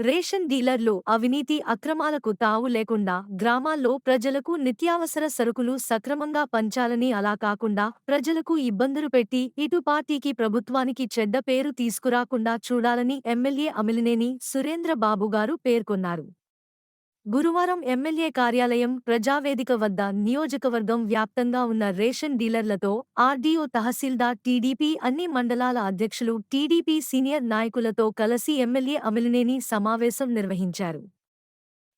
Ration డీలర్లు అవినీతి అక్రమాలకు తావు లేకుండా గ్రామాల్లో ప్రజలకు నిత్యావసర సరుకులు సక్రమంగా పంచాలని అలా కాకుండా ప్రజలకు ఇబ్బందులు పెట్టి ఇటు పార్టీకి ప్రభుత్వానికి చెడ్డ పేరు తీసుకురాకుండా చూడాలని ఎమ్మెల్యే అమిలినేని సురేంద్ర బాబు గారు పేర్కొన్నారు. గురువారం ఎమ్మెల్యే కార్యాలయం ప్రజావేదిక వద్ద నియోజకవర్గం వ్యాప్తంగా ఉన్న రేషన్ డీలర్లతో ఆర్డీఓ తహసీల్దార్ టీడీపీ అన్ని మండలాల అధ్యక్షులు టీడీపీ సీనియర్ నాయకులతో కలిసి ఎమ్మెల్యే అమిలినేని సమావేశం నిర్వహించారు.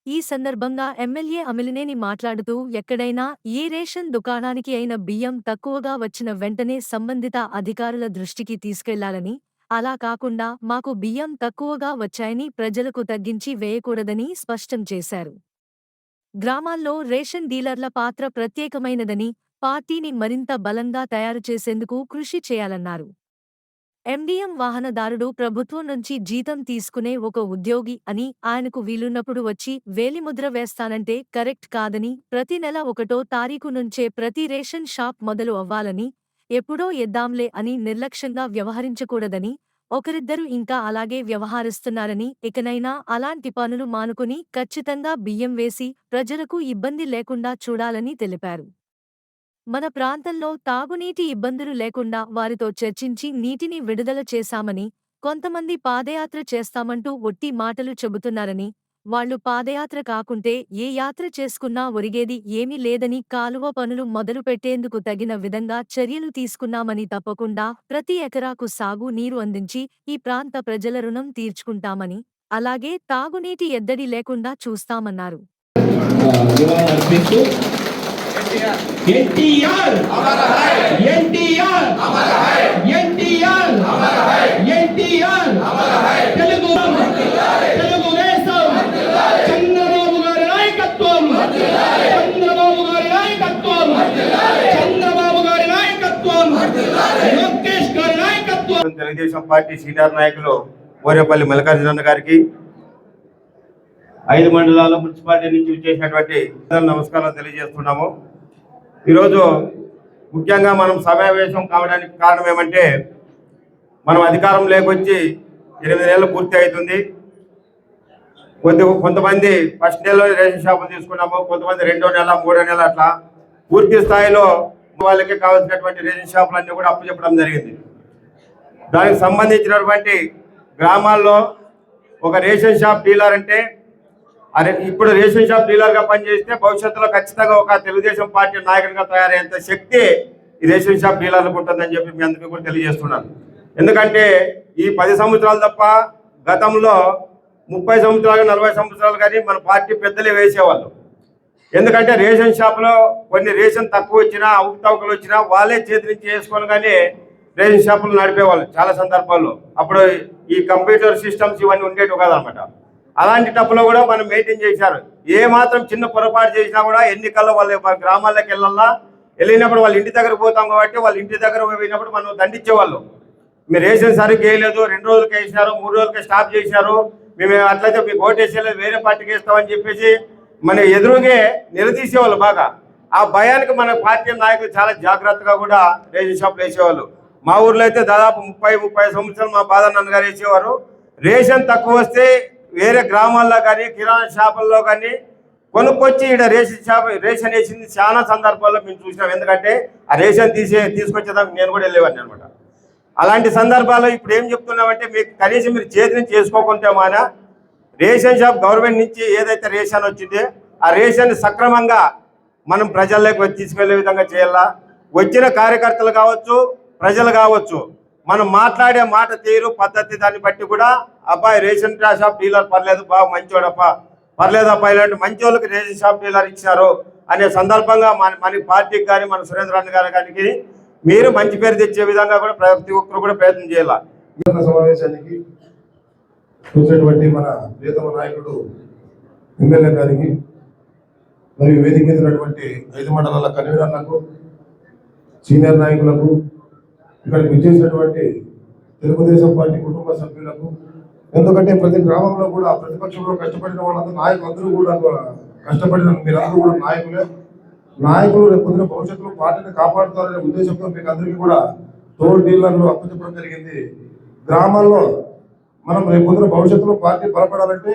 ఈ సందర్భంగా ఎమ్మెల్యే అమిలినేని మాట్లాడుతూ ఎక్కడైనా ఏ రేషన్ దుకాణానికి అయిన బియ్యం తక్కువగా వచ్చిన వెంటనే సంబంధిత అధికారుల దృష్టికి తీసుకెళ్ళాలని అలా కాకుండా మాకు బియ్యం తక్కువగా వచ్చాయని ప్రజలకు తగ్గించి వేయకూడదని స్పష్టం చేశారు. గ్రామాల్లో రేషన్ డీలర్ల పాత్ర ప్రత్యేకమైనదని పార్టీని మరింత బలంగా తయారు చేసేందుకు కృషి చేయాలన్నారు. ఎండిఎం వాహనదారుడు ప్రభుత్వం నుంచి జీతం తీసుకునే ఒక ఉద్యోగి అని ఆయనకు వీలున్నప్పుడు వచ్చి వేలిముద్ర వేస్తానంటే కరెక్ట్ కాదని ప్రతి నెల ఒకటో తారీఖు నుంచే ప్రతి రేషన్ షాప్ మొదలు అవ్వాలని ఎప్పుడో ఎద్దాంలే అని నిర్లక్ష్యంగా వ్యవహరించకూడదని ఒకరిద్దరు ఇంకా అలాగే వ్యవహరిస్తున్నారని ఇకనైనా అలాంటి పనులు మానుకుని ఖచ్చితంగా బియ్యం వేసి ప్రజలకు ఇబ్బంది లేకుండా చూడాలని తెలిపారు. మన ప్రాంతంలో తాగునీటి ఇబ్బందులు లేకుండా వారితో చర్చించి నీటిని విడుదల చేశామని కొంతమంది పాదయాత్ర చేస్తామంటూ ఒట్టి మాటలు చెబుతున్నారని వాళ్ళు పాదయాత్ర కాకుంటే ఏ యాత్ర చేసుకున్నా ఒరిగేది ఏమీ లేదని కాలువ పనులు మొదలుపెట్టేందుకు తగిన విధంగా చర్యలు తీసుకున్నామని తప్పకుండా ప్రతి ఎకరాకు సాగు నీరు అందించి ఈ ప్రాంత ప్రజల రుణం తీర్చుకుంటామని అలాగే తాగునీటి ఎద్దడి లేకుండా చూస్తామన్నారు. ఎన్టీఆర్! ఎన్టీఆర్! ఎన్టీఆర్! ఎన్టీఆర్! తెలుగు తెలుగుదేశం చంద్రబాబు గారి నాయకత్వం చంద్రబాబు గారి నాయకత్వం చంద్రబాబు గారి నాయకత్వం లోకేష్ గారి నాయకత్వం తెలుగుదేశం పార్టీ సీనియర్ నాయకులు మోరేపల్లి మల్లికార్జున గారికి ఐదు మండలాల మున్సిపాలిటీ నుంచి చేసినటువంటి నమస్కారం తెలియజేస్తున్నాము. ఈరోజు ముఖ్యంగా మనం సమావేశం కావడానికి కారణం ఏమంటే మనం అధికారం లేకొచ్చి ఎనిమిది నెలలు పూర్తి అవుతుంది. కొద్ది కొంతమంది ఫస్ట్ నెలలో రేషన్ షాపులు తీసుకున్నాము కొంతమంది రెండో నెల మూడో నెల అట్లా పూర్తి స్థాయిలో వాళ్ళకి కావాల్సినటువంటి రేషన్ షాపులు అన్నీ కూడా అప్పు చెప్పడం జరిగింది. దానికి సంబంధించినటువంటి గ్రామాల్లో ఒక రేషన్ షాప్ డీలర్ అంటే అరే ఇప్పుడు రేషన్ షాప్ డీలర్గా పనిచేస్తే భవిష్యత్తులో ఖచ్చితంగా ఒక తెలుగుదేశం పార్టీ నాయకుడిగా తయారయ్యేంత శక్తి ఈ రేషన్ షాప్ డీలర్లకు ఉంటుందని చెప్పి మీ అందరికీ కూడా తెలియజేస్తున్నాను. ఎందుకంటే ఈ పది సంవత్సరాలు తప్ప గతంలో ముప్పై సంవత్సరాలు నలభై సంవత్సరాలు కానీ మన పార్టీ పెద్దలే వేసేవాళ్ళు. ఎందుకంటే రేషన్ షాప్లో కొన్ని రేషన్ తక్కువ వచ్చినా అవకతవకలు వచ్చినా వాళ్ళే చేతి నుంచి వేసుకొని కానీ రేషన్ షాపులు నడిపేవాళ్ళు చాలా సందర్భాల్లో. అప్పుడు ఈ కంప్యూటర్ సిస్టమ్స్ ఇవన్నీ ఉండేవి కాదనమాట. అలాంటి టప్పులో కూడా మనం మెయింటైన్ చేశారు. ఏ మాత్రం చిన్న పొరపాటు చేసినా కూడా ఎన్నికల్లో వాళ్ళ గ్రామాలకు గ్రామాల్లోకి వెళ్ళాలా వెళ్ళినప్పుడు వాళ్ళ ఇంటి దగ్గర పోతాం కాబట్టి వాళ్ళ ఇంటి దగ్గర పోయినప్పుడు మనం దండించేవాళ్ళు. మీరు రేషన్ సరిగ్గా వేయలేదు రెండు రోజులకి వేసినారు మూడు రోజులకి స్టాప్ చేశారు మేము అట్లయితే మీకు ఓటు వేసేయలేదు వేరే పార్టీకి వేస్తామని చెప్పేసి మన ఎదురుగే నిలదీసేవాళ్ళు బాగా. ఆ భయానికి మన పార్టీ నాయకులు చాలా జాగ్రత్తగా కూడా రేషన్ షాప్లు వేసేవాళ్ళు. మా ఊర్లో అయితే దాదాపు ముప్పై ముప్పై సంవత్సరాలు మా బాధ గారు వేసేవారు రేషన్ తక్కువ వస్తే వేరే గ్రామాల్లో కానీ కిరాణా షాపుల్లో కానీ కొనుక్కొచ్చి ఇక్కడ రేషన్ షాప్ రేషన్ వేసింది చాలా సందర్భాల్లో మేము చూసినాం. ఎందుకంటే ఆ రేషన్ తీసే తీసుకొచ్చేదానికి నేను కూడా వెళ్ళేవాడిని అనమాట అలాంటి సందర్భాల్లో ఇప్పుడు ఏం చెప్తున్నామంటే మీకు కనీసం మీరు చేతి నుంచి చేసుకోకుంటే మాన రేషన్ షాప్ గవర్నమెంట్ నుంచి ఏదైతే రేషన్ వచ్చిందో ఆ రేషన్ సక్రమంగా మనం ప్రజల్లోకి తీసుకెళ్ళే విధంగా చేయాలా? వచ్చిన కార్యకర్తలు కావచ్చు ప్రజలు కావచ్చు. మనం మాట్లాడే మాట తీరు పద్ధతి దాన్ని బట్టి కూడా అబ్బాయి రేషన్ షాప్ డీలర్ పర్లేదు బాగా మంచోడప్ప. పర్లేదప్ప ఇలాంటి మంచి వాళ్ళకి రేషన్ షాప్ డీలర్ ఇచ్చారు అనే సందర్భంగా మన మన పార్టీకి కానీ మన సురేంద్ర గారి కానీ మీరు మంచి పేరు తెచ్చే విధంగా కూడా ప్రతి ఒక్కరు కూడా ప్రయత్నం చేయాలి? సమావేశానికి చూసినటువంటి మన ప్రియతమ నాయకుడు ఎమ్మెల్యే గారికి మరియు వేదిక మీద ఉన్నటువంటి ఐదు మండలాల కన్వీనర్లకు సీనియర్ నాయకులకు ఇక్కడికి విచ్చేసినటువంటి తెలుగుదేశం పార్టీ కుటుంబ సభ్యులకు ఎందుకంటే ప్రతి గ్రామంలో కూడా ప్రతిపక్షంలో కష్టపడిన వాళ్ళందరూ నాయకులందరూ కూడా కష్టపడిన మీరందరూ కూడా నాయకులే. నాయకులు రేపు భవిష్యత్తులో పార్టీని కాపాడుతారనే ఉద్దేశంతో మీకు అందరికీ కూడా తోడు డీలర్లు అప్పచెప్పడం జరిగింది. గ్రామాల్లో మనం రేపు భవిష్యత్తులో పార్టీ బలపడాలంటే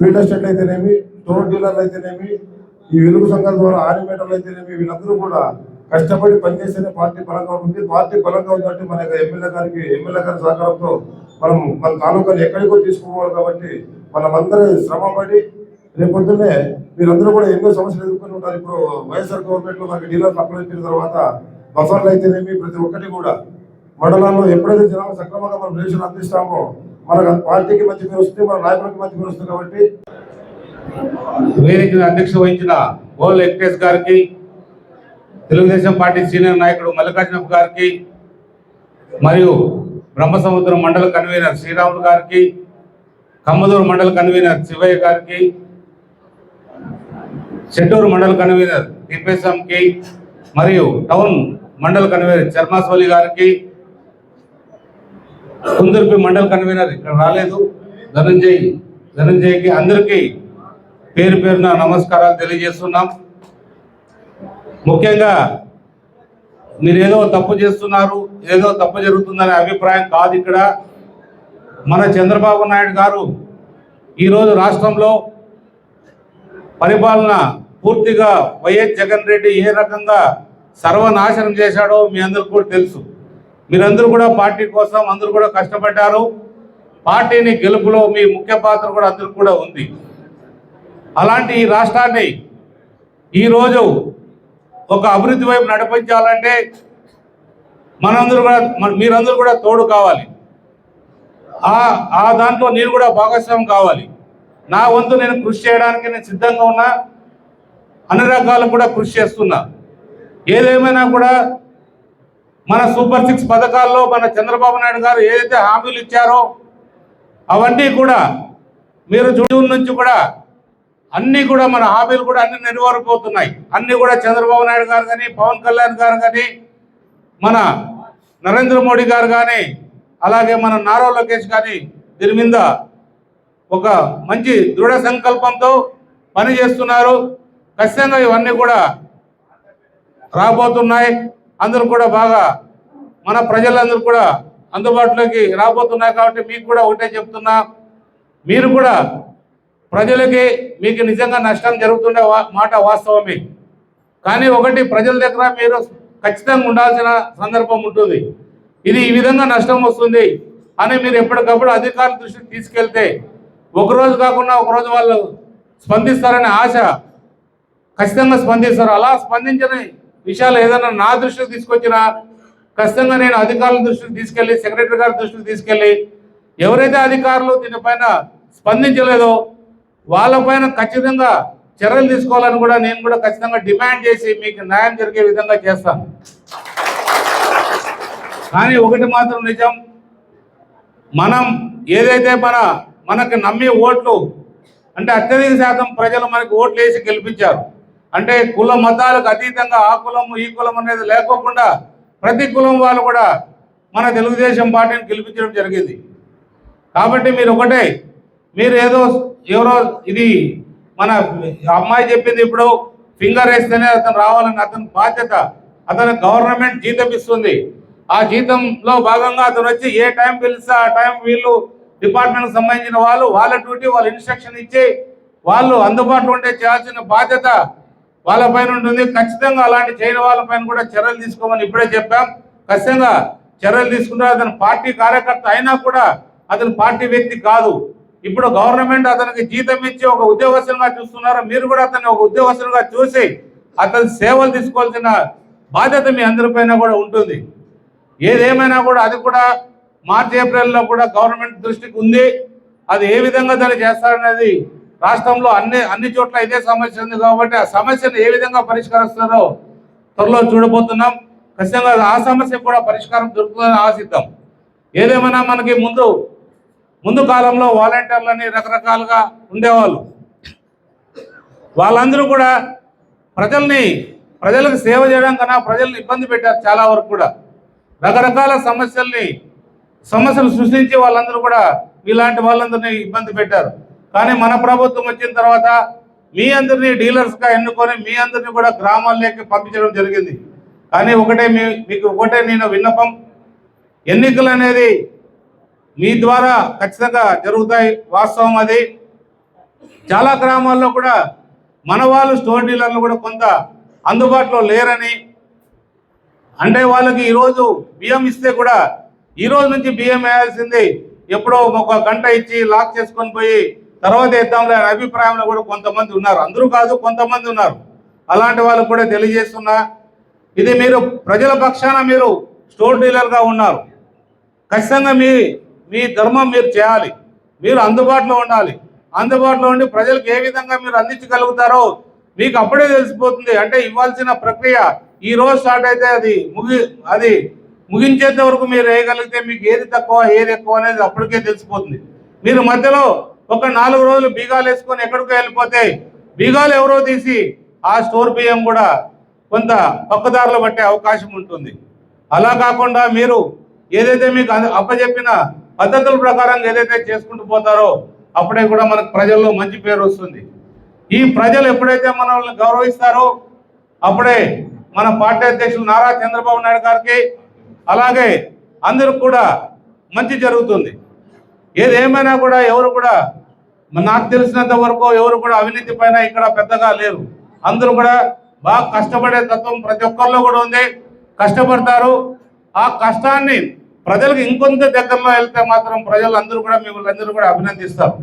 ఫీల్డ్ అసిస్టెంట్ అయితేనేమి టోల్ డీలర్లు అయితేనేమి ఈ వెలుగు సంఘాల ద్వారా ఆనిమేటర్లు అయితేనేమి వీళ్ళందరూ కూడా కష్టపడి పనిచేస్తేనే పార్టీ బలంగా ఉంటుంది పార్టీ బలంగా ఉందంటే మన ఎమ్మెల్యే గారికి ఎమ్మెల్యే గారి సహకారంతో మనం మన తాలూకాని ఎక్కడికో తీసుకోవాలి కాబట్టి మనమందరూ శ్రమ పడి రేపు పొద్దున్నే మీరందరూ కూడా ఎన్నో సమస్యలు ఎదుర్కొని ఉంటారు. ఇప్పుడు వైఎస్ఆర్ గవర్నమెంట్లో మనకి డీలర్లు అప్లై చేసిన తర్వాత బఫర్లు అయితేనేమి ప్రతి ఒక్కటి కూడా. మండలాల్లో ఎప్పుడైతే జనాలు సక్రమంగా మనం రేషన్ అందిస్తామో మనకు పార్టీకి మంచి పేరు వస్తుంది మన నాయకులకి మంచి పేరు వస్తుంది కాబట్టి వేదిక అధ్యక్షత వహించిన గోల్ వెంకటేష్ గారికి తెలుగుదేశం పార్టీ సీనియర్ నాయకుడు మల్లికార్జున గారికి మరియు బ్రహ్మసముద్రం మండల కన్వీనర్ శ్రీరాములు గారికి కమ్మదూరు మండల కన్వీనర్ శివయ్య గారికి చెట్టూరు మండల కన్వీనర్ తిప్పేశంకి మరియు టౌన్ మండల కన్వీనర్ చర్మాసోలి గారికి కుందుర్పి మండల కన్వీనర్ ఇక్కడ రాలేదు. ధనంజయ్ ధనంజయ్కి అందరికీ పేరు పేరున నమస్కారాలు తెలియజేస్తున్నాం. ముఖ్యంగా మీరు ఏదో తప్పు చేస్తున్నారు ఏదో తప్పు జరుగుతుందనే అభిప్రాయం కాదు ఇక్కడ. మన చంద్రబాబు నాయుడు గారు ఈరోజు రాష్ట్రంలో పరిపాలన పూర్తిగా వైఎస్ జగన్ రెడ్డి ఏ రకంగా సర్వనాశనం చేశాడో మీ అందరికి కూడా తెలుసు. మీరందరూ కూడా పార్టీ కోసం అందరూ కూడా కష్టపడ్డారు. పార్టీని గెలుపులో మీ ముఖ్య పాత్ర కూడా అందరికి కూడా ఉంది. అలాంటి ఈ రాష్ట్రాన్ని ఈరోజు ఒక అభివృద్ధి వైపు నడిపించాలంటే మనందరూ కూడా మన- మీరందరూ కూడా తోడు కావాలి. ఆ ఆ దాంట్లో నేను కూడా భాగస్వామ్యం కావాలి. నా వంతు నేను కృషి చేయడానికి నేను సిద్ధంగా ఉన్నా. అన్ని రకాలు కూడా కృషి చేస్తున్నా. ఏదేమైనా కూడా మన సూపర్ సిక్స్ పథకాల్లో మన చంద్రబాబు నాయుడు గారు ఏదైతే హామీలు ఇచ్చారో అవన్నీ కూడా మీరు జూన్ నుంచి కూడా అన్నీ కూడా మన హామీలు కూడా అన్ని నెరవేరిపోతున్నాయి అన్నీ కూడా చంద్రబాబు నాయుడు గారు కానీ పవన్ కళ్యాణ్ గారు కానీ మన నరేంద్ర మోడీ గారు కానీ అలాగే మన నారా లోకేష్ కానీ దీని మీద ఒక మంచి దృఢ సంకల్పంతో పని చేస్తున్నారు ఖచ్చితంగా ఇవన్నీ కూడా రాబోతున్నాయి. అందరూ కూడా బాగా మన ప్రజలందరూ కూడా అందుబాటులోకి రాబోతున్నాయి కాబట్టి మీకు కూడా ఒకటే చెప్తున్నా. మీరు కూడా ప్రజలకి మీకు నిజంగా నష్టం జరుగుతుండే వా- మాట వాస్తవమే. కానీ ఒకటి ప్రజల దగ్గర మీరు ఖచ్చితంగా ఉండాల్సిన సందర్భం ఉంటుంది. ఇది ఈ విధంగా నష్టం వస్తుంది అని మీరు ఎప్పటికప్పుడు అధికారుల దృష్టికి తీసుకెళ్తే ఒకరోజు కాకుండా ఒకరోజు వాళ్ళు స్పందిస్తారనే ఆశ ఖచ్చితంగా స్పందిస్తారు. అలా స్పందించిన విషయాలు ఏదైనా నా దృష్టికి తీసుకొచ్చినా ఖచ్చితంగా నేను అధికారుల దృష్టికి తీసుకెళ్ళి సెక్రటరీ గారి దృష్టికి తీసుకెళ్ళి ఎవరైతే అధికారులు దీనిపైన స్పందించలేదో వాళ్ళపైన ఖచ్చితంగా చర్యలు తీసుకోవాలని కూడా నేను కూడా ఖచ్చితంగా డిమాండ్ చేసి మీకు న్యాయం జరిగే విధంగా చేస్తాను. కానీ ఒకటి మాత్రం నిజం మనం ఏదైతే మన మనకు నమ్మి ఓట్లు అంటే అత్యధిక శాతం ప్రజలు మనకు ఓట్లు వేసి గెలిపించారు. అంటే కుల మతాలకు అతీతంగా ఆ కులము ఈ కులం అనేది లేకోకుండా ప్రతి కులం వాళ్ళు కూడా మన తెలుగుదేశం పార్టీని గెలిపించడం జరిగింది. కాబట్టి మీరు ఒకటే మీరు ఏదో ఎవరో ఇది మన అమ్మాయి చెప్పింది ఇప్పుడు ఫింగర్ వేస్తేనే అతను రావాలని అతని బాధ్యత అతను గవర్నమెంట్ జీతం ఇస్తుంది. ఆ జీతంలో భాగంగా అతను వచ్చి ఏ టైం పిలిస్తే ఆ టైం వీళ్ళు డిపార్ట్మెంట్కి సంబంధించిన వాళ్ళు వాళ్ళ డ్యూటీ వాళ్ళు ఇన్స్ట్రక్షన్ ఇచ్చి వాళ్ళు అందుబాటులో ఉండే చేయాల్సిన బాధ్యత వాళ్ళపైన ఉంటుంది. ఖచ్చితంగా అలాంటి చేయని వాళ్ళపైన కూడా చర్యలు తీసుకోమని ఇప్పుడే చెప్పాం. ఖచ్చితంగా చర్యలు తీసుకుంటారు. అతను పార్టీ కార్యకర్త అయినా కూడా అతను పార్టీ వ్యక్తి కాదు. ఇప్పుడు గవర్నమెంట్ అతనికి జీతం ఇచ్చి ఒక ఉద్యోగస్తులుగా చూస్తున్నారు? మీరు కూడా అతన్ని ఒక ఉద్యోగస్తులుగా చూసి అతని సేవలు తీసుకోవాల్సిన బాధ్యత మీ అందరిపైన కూడా ఉంటుంది. ఏదేమైనా కూడా అది కూడా మార్చి ఏప్రిల్లో కూడా గవర్నమెంట్ దృష్టికి ఉంది. అది ఏ విధంగా దాన్ని చేస్తారనేది రాష్ట్రంలో అన్ని అన్ని చోట్ల ఇదే సమస్య ఉంది కాబట్టి ఆ సమస్యను ఏ విధంగా పరిష్కరిస్తారో త్వరలో చూడబోతున్నాం. ఖచ్చితంగా ఆ సమస్య కూడా పరిష్కారం దొరుకుతుందని ఆశిద్దాం. ఏదేమైనా మనకి ముందు ముందు కాలంలో వాలంటీర్లని రకరకాలుగా ఉండేవాళ్ళు. వాళ్ళందరూ కూడా ప్రజల్ని ప్రజలకు సేవ చేయడం కన్నా ప్రజల్ని ఇబ్బంది పెట్టారు చాలా వరకు కూడా. రకరకాల సమస్యల్ని సమస్యలు సృష్టించి వాళ్ళందరూ కూడా ఇలాంటి వాళ్ళందరినీ ఇబ్బంది పెట్టారు. కానీ మన ప్రభుత్వం వచ్చిన తర్వాత మీ అందరినీ డీలర్స్గా ఎన్నుకొని మీ అందరినీ కూడా గ్రామాల్లోకి పంపించడం జరిగింది. కానీ ఒకటే మీ మీకు ఒకటే నేను విన్నపం. ఎన్నికలు అనేది మీ ద్వారా ఖచ్చితంగా జరుగుతాయి. వాస్తవం అది. చాలా గ్రామాల్లో కూడా మన వాళ్ళు స్టోర్ డీలర్లు కూడా కొంత అందుబాటులో లేరని. అంటే వాళ్ళకి ఈరోజు బియ్యం ఇస్తే కూడా ఈ రోజు నుంచి బియ్యం వేయాల్సింది. ఎప్పుడో ఒక గంట ఇచ్చి లాక్ చేసుకొని పోయి తర్వాత ఇద్దాంలే అనే అభిప్రాయంలో కూడా కొంతమంది ఉన్నారు. అందరూ కాదు కొంతమంది ఉన్నారు. అలాంటి వాళ్ళకు కూడా తెలియజేస్తున్నా. ఇది మీరు ప్రజల పక్షాన మీరు స్టోర్ డీలర్గా ఉన్నారు. ఖచ్చితంగా మీ మీ ధర్మం మీరు చేయాలి. మీరు అందుబాటులో ఉండాలి. అందుబాటులో ఉండి ప్రజలకు ఏ విధంగా మీరు అందించగలుగుతారో మీకు అప్పుడే తెలిసిపోతుంది. అంటే ఇవ్వాల్సిన ప్రక్రియ ఈ రోజు స్టార్ట్ అయితే అది ముగి అది ముగించేంత వరకు మీరు వేయగలిగితే మీకు ఏది తక్కువ ఏది ఎక్కువ అనేది అప్పటికే తెలిసిపోతుంది. మీరు మధ్యలో ఒక నాలుగు రోజులు బీగాలు వేసుకొని ఎక్కడికో వెళ్ళిపోతే బీగాలు ఎవరో తీసి ఆ స్టోర్ బియ్యం కూడా కొంత పక్కదారులు పట్టే అవకాశం ఉంటుంది. అలా కాకుండా మీరు ఏదైతే మీకు అంద- అప్పచెప్పిన పద్ధతుల ప్రకారంగా ఏదైతే చేసుకుంటూ పోతారో అప్పుడే కూడా మనకు ప్రజల్లో మంచి పేరు వస్తుంది. ఈ ప్రజలు ఎప్పుడైతే మనల్ని గౌరవిస్తారో అప్పుడే మన పార్టీ అధ్యక్షులు నారా చంద్రబాబు నాయుడు గారికి అలాగే అందరికి కూడా మంచి జరుగుతుంది. ఏది ఏమైనా కూడా ఎవరు కూడా నాకు తెలిసినంత వరకు ఎవరు కూడా అవినీతి పైన ఇక్కడ పెద్దగా లేరు. అందరూ కూడా బాగా కష్టపడే తత్వం ప్రతి ఒక్కరిలో కూడా ఉంది. కష్టపడతారు. ఆ కష్టాన్ని ప్రజలకు ఇంకొంత దగ్గరలో వెళ్తే మాత్రం ప్రజలు అందరూ కూడా మిమ్మల్ని అందరూ కూడా అభినందిస్తారు.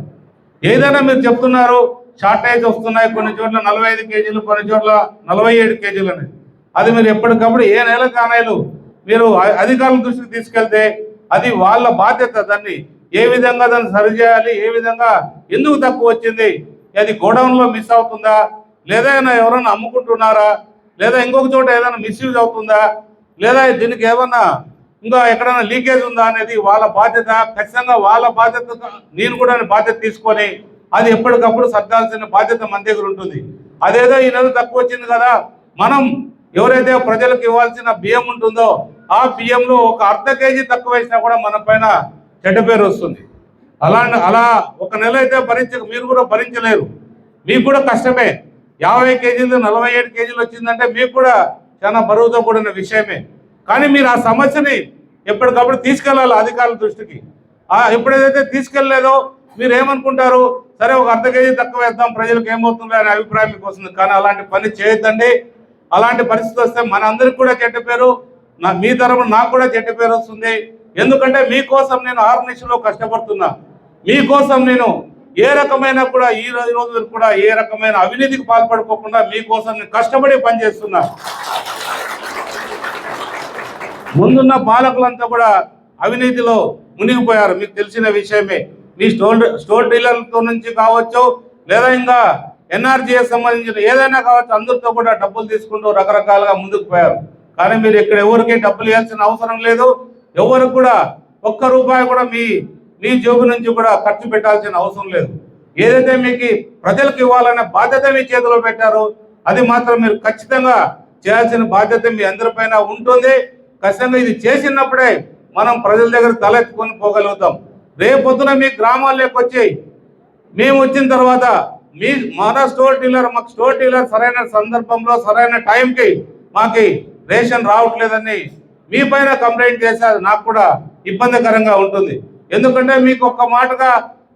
ఏదైనా మీరు చెప్తున్నారు షార్టేజ్ వస్తున్నాయి కొన్ని చోట్ల నలభై ఐదు కేజీలు కొన్ని చోట్ల నలభై ఏడు కేజీలు అనేది అది మీరు ఎప్పటికప్పుడు ఏ నెల కానాయిలు మీరు అ- అధికారుల దృష్టికి తీసుకెళ్తే అది వాళ్ళ బాధ్యత దాన్ని. ఏ విధంగా దాన్ని సరిచేయాలి ఏ విధంగా ఎందుకు తక్కువ వచ్చింది అది గోడౌన్లో మిస్ అవుతుందా లేదా ఎవరైనా అమ్ముకుంటున్నారా లేదా ఇంకొక చోట ఏదైనా మిస్యూజ్ అవుతుందా లేదా దీనికి ఏమన్నా ఇంకా ఎక్కడైనా లీకేజ్ ఉందా అనేది వాళ్ళ బాధ్యత ఖచ్చితంగా వాళ్ళ బాధ్యత నేను కూడా బాధ్యత తీసుకొని అది ఎప్పటికప్పుడు సర్దాల్సిన బాధ్యత మన దగ్గర ఉంటుంది. అదేదో ఈ నెల తక్కువ వచ్చింది కదా మనం ఎవరైతే ప్రజలకు ఇవ్వాల్సిన బియ్యం ఉంటుందో ఆ బియ్యంలో ఒక అర్ధ కేజీ తక్కువ వేసినా కూడా మన పైన చెడ్డ పేరు వస్తుంది. అలా అలా ఒక నెల అయితే భరించ మీరు కూడా భరించలేరు. మీకు కూడా కష్టమే. యాభై కేజీలు నలభై ఏడు కేజీలు వచ్చిందంటే మీకు కూడా చాలా బరువుతో కూడిన విషయమే. కానీ మీరు ఆ సమస్యని ఎప్పటికప్పుడు తీసుకెళ్ళాలి అధికారుల దృష్టికి. ఆ ఎప్పుడైతే తీసుకెళ్ళలేదో మీరు ఏమనుకుంటారు సరే ఒక అర్ధ కేజీ తక్కువ వేద్దాం ప్రజలకు ఏమవుతుందో అనే అభిప్రాయం మీకు వస్తుంది. కానీ అలాంటి పని చేయొద్దండి. అలాంటి పరిస్థితి వస్తే మనందరికి కూడా చెడ్డ పేరు నా మీ తరపున నాకు కూడా చెడ్డ పేరు వస్తుంది. ఎందుకంటే మీకోసం నేను ఆరు నిమిషంలో కష్టపడుతున్నా. మీకోసం నేను ఏ రకమైన కూడా ఈ రోజు ఈ రోజు కూడా ఏ రకమైన అవినీతికి పాల్పడుకోకుండా మీకోసం నేను కష్టపడి పనిచేస్తున్నా. ముందున్న పాలకులంతా కూడా అవినీతిలో మునిగిపోయారు. మీకు తెలిసిన విషయమే. మీ స్టోర్ స్టోర్ డీలర్లతో నుంచి కావచ్చు లేదా ఇంకా ఎన్ఆర్జీఎస్ సంబంధించిన ఏదైనా కావచ్చు అందరితో కూడా డబ్బులు తీసుకుంటూ రకరకాలుగా ముందుకు పోయారు. కానీ మీరు ఇక్కడ ఎవరికి డబ్బులు ఇవ్వాల్సిన అవసరం లేదు. ఎవరు కూడా ఒక్క రూపాయి కూడా మీ మీ జోబు నుంచి కూడా ఖర్చు పెట్టాల్సిన అవసరం లేదు. ఏదైతే మీకు ప్రజలకు ఇవ్వాలనే బాధ్యత మీ చేతిలో పెట్టారో అది మాత్రం మీరు ఖచ్చితంగా చేయాల్సిన బాధ్యత మీ అందరిపైన ఉంటుంది. ఖచ్చితంగా ఇది చేసినప్పుడే మనం ప్రజల దగ్గర తలెత్తుకొని పోగలుగుతాం. రేపొద్దున మీ గ్రామాల్లోకి వచ్చి మేము వచ్చిన తర్వాత మీ మన స్టోర్ డీలర్ మాకు స్టోర్ డీలర్ సరైన సందర్భంలో సరైన టైంకి మాకు రేషన్ రావట్లేదని మీ పైన కంప్లైంట్ చేస్తే అది నాకు కూడా ఇబ్బందికరంగా ఉంటుంది. ఎందుకంటే మీకు ఒక్క మాటగా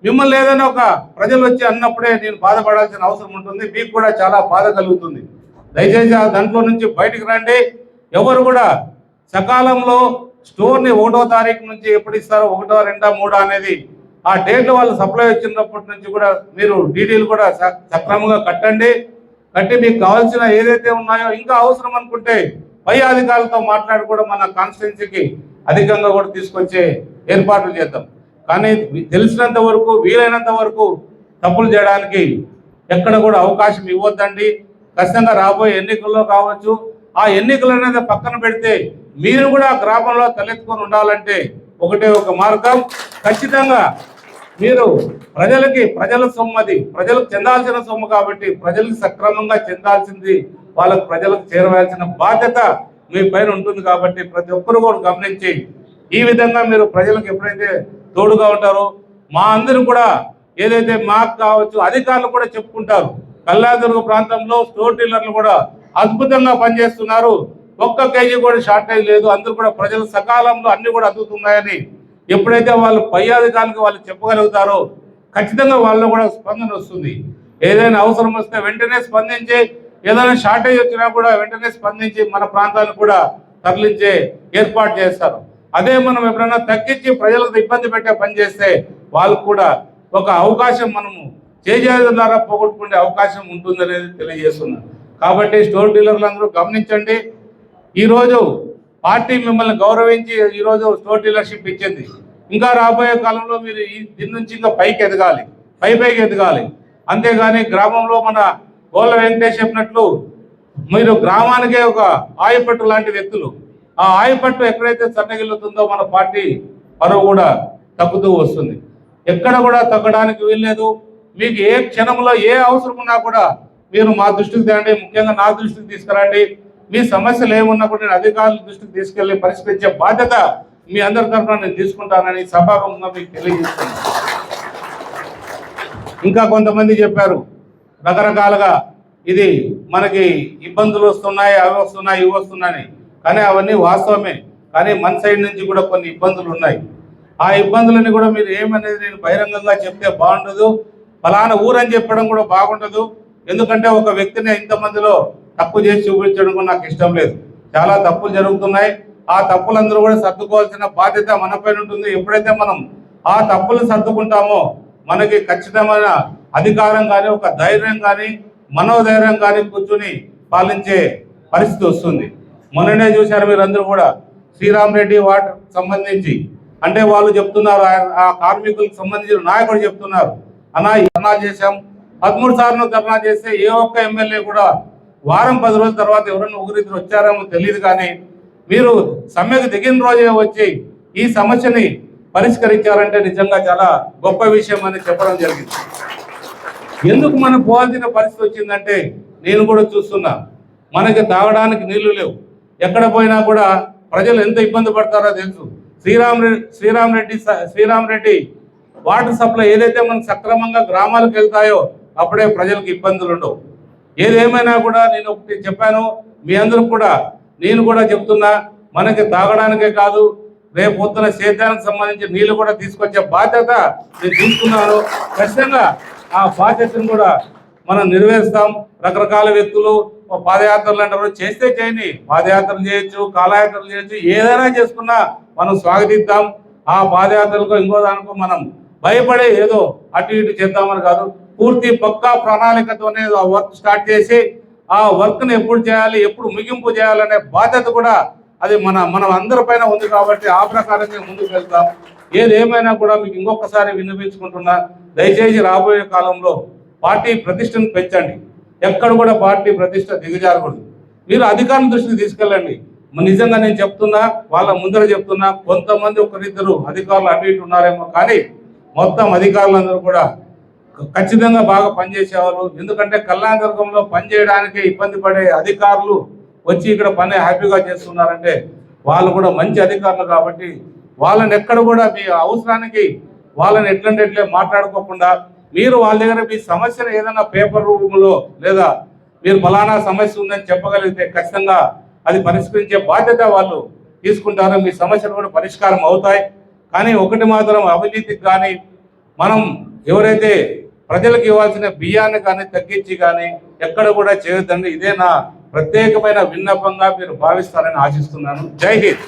మిమ్మల్ని ఏదైనా ఒక ప్రజలు వచ్చి అన్నప్పుడే నేను బాధపడాల్సిన అవసరం ఉంటుంది. మీకు కూడా చాలా బాధ కలుగుతుంది. దయచేసి ఆ దాంట్లో నుంచి బయటికి రండి. ఎవరు కూడా సకాలంలో స్టోర్ని ఒకటో తారీఖు నుంచి ఎప్పుడు ఇస్తారో ఒకటో రెండో మూడో అనేది ఆ డేట్లు వాళ్ళు సప్లై వచ్చినప్పటి నుంచి కూడా మీరు డీటెయిల్ కూడా స- సక్రమంగా కట్టండి. కట్టి మీకు కావాల్సిన ఏదైతే ఉన్నాయో ఇంకా అవసరం అనుకుంటే పై అధికారులతో మాట్లాడి కూడా మన కాన్స్టిట్యున్సీకి అధికంగా కూడా తీసుకొచ్చే ఏర్పాట్లు చేద్దాం. కానీ తెలిసినంత వరకు వీలైనంత వరకు తప్పులు చేయడానికి ఎక్కడ కూడా అవకాశం ఇవ్వద్దండి. ఖచ్చితంగా రాబోయే ఎన్నికల్లో కావచ్చు. ఆ ఎన్నికలు అనేది పక్కన పెడితే మీరు కూడా గ్రామంలో తలెత్తుకొని ఉండాలంటే ఒకటే ఒక మార్గం. ఖచ్చితంగా మీరు ప్రజలకి ప్రజల సొమ్మది ప్రజలకు చెందాల్సిన సొమ్ము కాబట్టి ప్రజలకు సక్రమంగా చెందాల్సింది వాళ్ళకు ప్రజలకు చేరవలసిన బాధ్యత మీ పైన ఉంటుంది కాబట్టి ప్రతి ఒక్కరు కూడా గమనించి ఈ విధంగా మీరు ప్రజలకు ఎప్పుడైతే తోడుగా ఉంటారో మా అందరూ కూడా ఏదైతే మాకు కావచ్చు అధికారులు కూడా చెప్పుకుంటారు. కల్లాదుర్గ ప్రాంతంలో స్టోర్ డీలర్లు కూడా అద్భుతంగా పనిచేస్తున్నారు. ఒక్క కేజీ కూడా షార్టేజ్ లేదు. అందరూ కూడా ప్రజలు సకాలంలో అన్ని కూడా అందుతున్నాయని ఎప్పుడైతే వాళ్ళు పై అధికారులకు వాళ్ళు చెప్పగలుగుతారో ఖచ్చితంగా వాళ్ళలో కూడా స్పందన వస్తుంది. ఏదైనా అవసరం వస్తే వెంటనే స్పందించి ఏదైనా షార్టేజ్ వచ్చినా కూడా వెంటనే స్పందించి మన ప్రాంతాలను కూడా తరలించే ఏర్పాటు చేస్తారు. అదే మనం ఎప్పుడైనా తగ్గించి ప్రజలకు ఇబ్బంది పెట్టే పని చేస్తే వాళ్ళకు కూడా ఒక అవకాశం మనము చేజేది ద్వారా పోగొట్టుకునే అవకాశం ఉంటుందనేది తెలియజేస్తున్నాను కాబట్టి స్టోర్ డీలర్లు అందరూ గమనించండి. ఈరోజు పార్టీ మిమ్మల్ని గౌరవించి ఈరోజు స్టోర్ డీలర్షిప్ ఇచ్చింది. ఇంకా రాబోయే కాలంలో మీరు ఈ దీని నుంచి ఇంకా పైకి ఎదగాలి. పై పైకి ఎదగాలి. అంతేగాని గ్రామంలో మన గోళ్ళ వెంకటేష్ చెప్పినట్లు మీరు గ్రామానికే ఒక ఆయపట్టు లాంటి వ్యక్తులు. ఆ ఆయపట్టు ఎక్కడైతే సన్నగిల్లుతుందో మన పార్టీ పరువు కూడా తగ్గుతూ వస్తుంది. ఎక్కడ కూడా తగ్గడానికి వీల్లేదు. మీకు ఏ క్షణంలో ఏ అవసరం ఉన్నా కూడా మీరు మా దృష్టికి తేండి. ముఖ్యంగా నా దృష్టికి తీసుకురండి. మీ సమస్యలు ఏమున్నా కూడా నేను అధికారుల దృష్టికి తీసుకెళ్ళి పరిష్కరించే బాధ్యత మీ అందరి తరఫున నేను తీసుకుంటానని సభాగంగా మీకు తెలియజేస్తున్నాను. ఇంకా కొంతమంది చెప్పారు రకరకాలుగా ఇది మనకి ఇబ్బందులు వస్తున్నాయి అవి వస్తున్నాయి ఇవి వస్తున్నాయి. కానీ అవన్నీ వాస్తవమే. కానీ మన సైడ్ నుంచి కూడా కొన్ని ఇబ్బందులు ఉన్నాయి. ఆ ఇబ్బందులని కూడా మీరు ఏమనేది నేను బహిరంగంగా చెప్తే బాగుండదు. ఫలానా ఊరని చెప్పడం కూడా బాగుండదు. ఎందుకంటే ఒక వ్యక్తిని ఇంతమందిలో తప్పు చేసి చూపించడం నాకు ఇష్టం లేదు. చాలా తప్పులు జరుగుతున్నాయి. ఆ తప్పులందరూ కూడా సర్దుకోవాల్సిన బాధ్యత మనపైన ఉంటుంది. ఎప్పుడైతే మనం ఆ తప్పులు సర్దుకుంటామో మనకి ఖచ్చితమైన అధికారం కానీ ఒక ధైర్యం కానీ మనోధైర్యం కానీ కూర్చుని పాలించే పరిస్థితి వస్తుంది. మొన్ననే చూశారు మీరందరూ కూడా శ్రీరామ్ రెడ్డి వాటర్ సంబంధించి. అంటే వాళ్ళు చెప్తున్నారు ఆయన- ఆ కార్మికులకు సంబంధించిన నాయకుడు చెప్తున్నారు. అన్నా ధర్నా చేశాం. పదమూడు సార్లు ధర్నా చేస్తే ఏ ఒక్క ఎమ్మెల్యే కూడా వారం పది రోజుల తర్వాత ఎవరైనా ఒకరిద్దరు వచ్చారేమో తెలియదు కానీ మీరు సమ్మెకు దిగిన రోజే వచ్చి ఈ సమస్యని పరిష్కరించారంటే నిజంగా చాలా గొప్ప విషయం అని చెప్పడం జరిగింది. ఎందుకు మనం పోవాల్సిన పరిస్థితి వచ్చిందంటే నేను కూడా చూస్తున్నా మనకి తాగడానికి నీళ్ళు లేవు. ఎక్కడ పోయినా కూడా ప్రజలు ఎంత ఇబ్బంది పడతారో తెలుసు. శ్రీరామ్ రెడ్డి శ్రీరామ్ రెడ్డి స- శ్రీరామ్ రెడ్డి వాటర్ సప్లై ఏదైతే మనకు సక్రమంగా గ్రామాలకు వెళ్తాయో అప్పుడే ప్రజలకు ఇబ్బందులు ఉండవు. ఏదేమైనా కూడా నేను ఒకటి చెప్పాను మీ అందరూ కూడా నేను కూడా చెప్తున్నా మనకి తాగడానికే కాదు రేపు పొద్దున సేద్యానికి సంబంధించి నీళ్ళు కూడా తీసుకొచ్చే బాధ్యత నేను తీసుకున్నాను. ఖచ్చితంగా ఆ బాధ్యతను కూడా మనం నెరవేరుస్తాం. రకరకాల వ్యక్తులు పాదయాత్రలు అంటారు చేస్తే చేయని పాదయాత్రలు చేయొచ్చు కాలయాత్రలు చేయొచ్చు ఏదైనా చేసుకున్నా మనం స్వాగతిద్దాం. ఆ పాదయాత్రలకు ఇంకో దానికో మనం భయపడే ఏదో అటు ఇటు చేద్దామని కాదు. పూర్తి పక్కా ప్రణాళికతోనే ఆ వర్క్ స్టార్ట్ చేసి ఆ వర్క్ని ఎప్పుడు చేయాలి ఎప్పుడు ముగింపు చేయాలనే బాధ్యత కూడా అది మన మనం అందరిపైన ఉంది కాబట్టి ఆ ప్రకారంగా ముందుకు వెళ్తాం. ఏది ఏమైనా కూడా మీకు ఇంకొకసారి వినిపించుకుంటున్నా దయచేసి రాబోయే కాలంలో పార్టీ ప్రతిష్టను పెంచండి. ఎక్కడ కూడా పార్టీ ప్రతిష్ట దిగజారకూడదు. మీరు అధికారం దృష్టికి తీసుకెళ్ళండి. నిజంగా నేను చెప్తున్నా వాళ్ళ ముందర చెప్తున్నా కొంతమంది ఒకరిద్దరు అధికారులు అటు ఇటు ఉన్నారేమో కానీ మొత్తం అధికారులందరూ కూడా ఖచ్చితంగా బాగా పనిచేసేవాళ్ళు. ఎందుకంటే కళ్యాణదుర్గంలో పనిచేయడానికే ఇబ్బంది పడే అధికారులు వచ్చి ఇక్కడ పని హ్యాపీగా చేస్తున్నారంటే వాళ్ళు కూడా మంచి అధికారులు కాబట్టి వాళ్ళని ఎక్కడ కూడా మీ అవసరానికి వాళ్ళని ఎట్లంటే ఎట్లే మాట్లాడుకోకుండా మీరు వాళ్ళ దగ్గర మీ సమస్యను ఏదైనా పేపర్ రూపంలో లేదా మీరు ఫలానా సమస్య ఉందని చెప్పగలిగితే ఖచ్చితంగా అది పరిష్కరించే బాధ్యత వాళ్ళు తీసుకుంటారు. మీ సమస్యలు కూడా పరిష్కారం అవుతాయి. కానీ ఒకటి మాత్రం అవినీతికి కానీ మనం ఎవరైతే ప్రజలకు ఇవ్వాల్సిన బియ్యాన్ని కానీ తగ్గించి కానీ ఎక్కడ కూడా చేయొద్దండి. ఇదే నా ప్రత్యేకమైన విన్నపంగా మీరు భావిస్తారని ఆశిస్తున్నాను. జై హింద్.